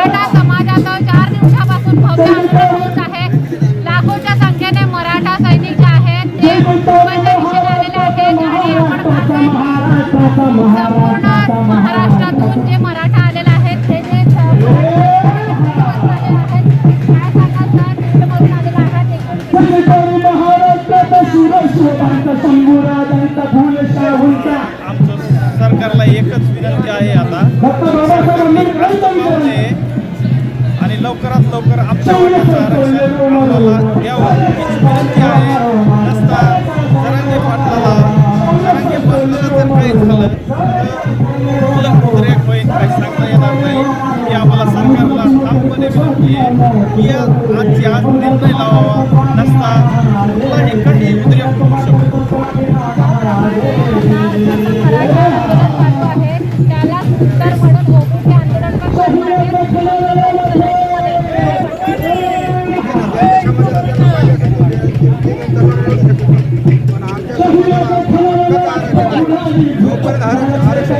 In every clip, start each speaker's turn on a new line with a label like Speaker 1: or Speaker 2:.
Speaker 1: मराठा समाजाचं चार दिवसापासून भव्य आहे. लाखोच्या संख्येने मराठा सैनिक जे आहेत ते मुंबईच्या दिशेने आलेले आहेत आणि संपूर्ण
Speaker 2: महाराष्ट्रातून जे मराठा आलेले
Speaker 3: आहेत ते जे सरकारला एकच विनंती आहे आता. लवकरात लवकर आमच्या वाट्याचं आरक्षण आम्हाला द्यावं. हीच विनंती आहे. रस्ता जरांगे पाटलाला जरांगे पाटलाला जर काही झालं तर उद्रेक होईल काही सांगता येणार नाही. की आम्हाला सरकारला ठामपणे विनंती आहे. की या आजची आज निर्णय लावावा. नसता कुठलाही काही उद्रेक होऊ शकतो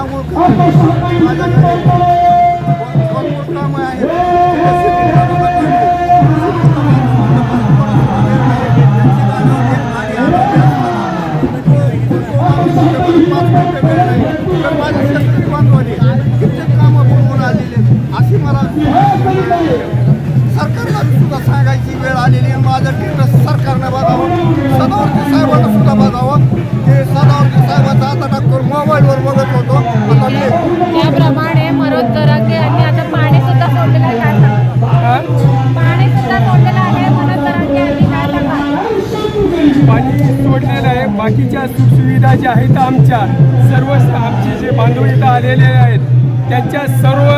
Speaker 4: तेव्हा सांगू माझ्याकडे भरपूर कामं आहेत. अशी मला सरकारला सुद्धा सांगायची वेळ आलेली आहे माझं टिकट सरकारनं बघावं सदावरती साहेबांना
Speaker 5: बाकीच्या सुखसुविधा ज्या आहेत आमच्या सर्व आमचे जे बांधव इथं आलेले आहेत त्यांच्या सर्व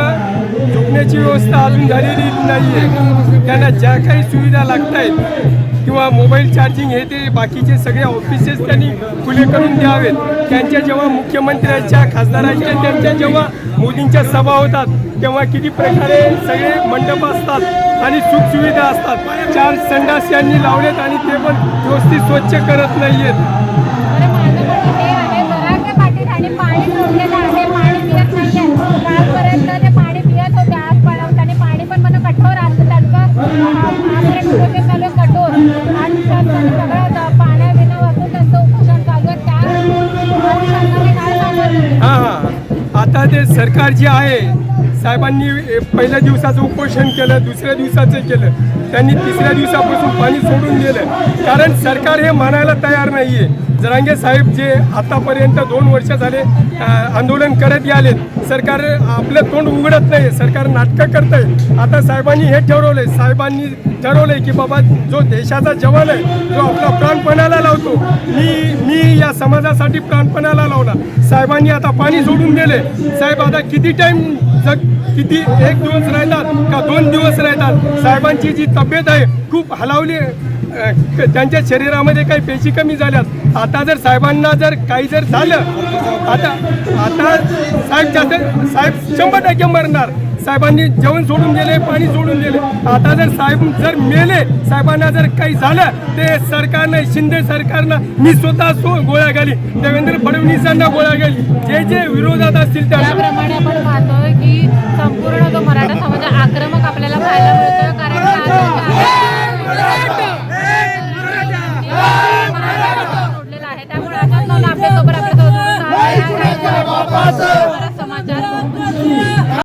Speaker 5: झोपण्याची व्यवस्था अजून झालेली नाही आहे त्यांना ज्या काही सुविधा लागत आहेत किंवा मोबाईल चार्जिंग हे ते बाकीचे सगळे ऑफिसेस त्यांनी खुले करून द्यावेत. त्यांच्या जेव्हा मुख्यमंत्र्यांच्या खासदारांच्या त्यांच्या जेव्हा मोदींच्या सभा होतात तेव्हा किती प्रकारे सगळे मंडप असतात आणि सुखसुविधा असतात. चार संडास यांनी लावलेत आणि ते पण व्यवस्थित स्वच्छ करत नाही आहेत
Speaker 1: ते
Speaker 5: सरकार जे आहे साहेबांनी ए, पहिल्या दिवसाचं उपोषण केलं दुसऱ्या दिवसाचं केलं. त्यांनी तिसऱ्या दिवसापासून पाणी सोडून दिलं. कारण सरकार हे मानायला तयार नाही आहे जरांगे साहेब जे आतापर्यंत दोन वर्ष झाले आंदोलन करत आलेत सरकार आपलं तोंड उघडत नाही. सरकार नाटकं करत आहे आता साहेबांनी हे ठरवलंय. साहेबांनी ठरवलंय की बाबा जो देशाचा जवान आहे जो आपला प्राणपणाला लावतो मी मी या समाजासाठी प्राणपणाला लावला. साहेबांनी आता पाणी सोडून दिले साहेब आता किती टाइम जग किती एक दिवस राहतात का दोन दिवस राहतात? साहेबांची जी तब्येत आहे खूप हलावली क- त्यांच्या शरीरामध्ये काही पेशी कमी झाल्यात. आता जर साहेबांना जर काही जर झालं आता आता साहेब जास्त साहेब शंभर टक्के मरणार. साहेबांनी जेवण सोडून गेले पाणी सोडून गेले आता जर साहेब जर मेले साहेबांना जर काही झालं ते सरकारनं शिंदे सरकारनं मी स्वतः सो गोळ्या घाली. देवेंद्र फडणवीसांना गोळ्या घाली. जे जे विरोधात असतील त्यांना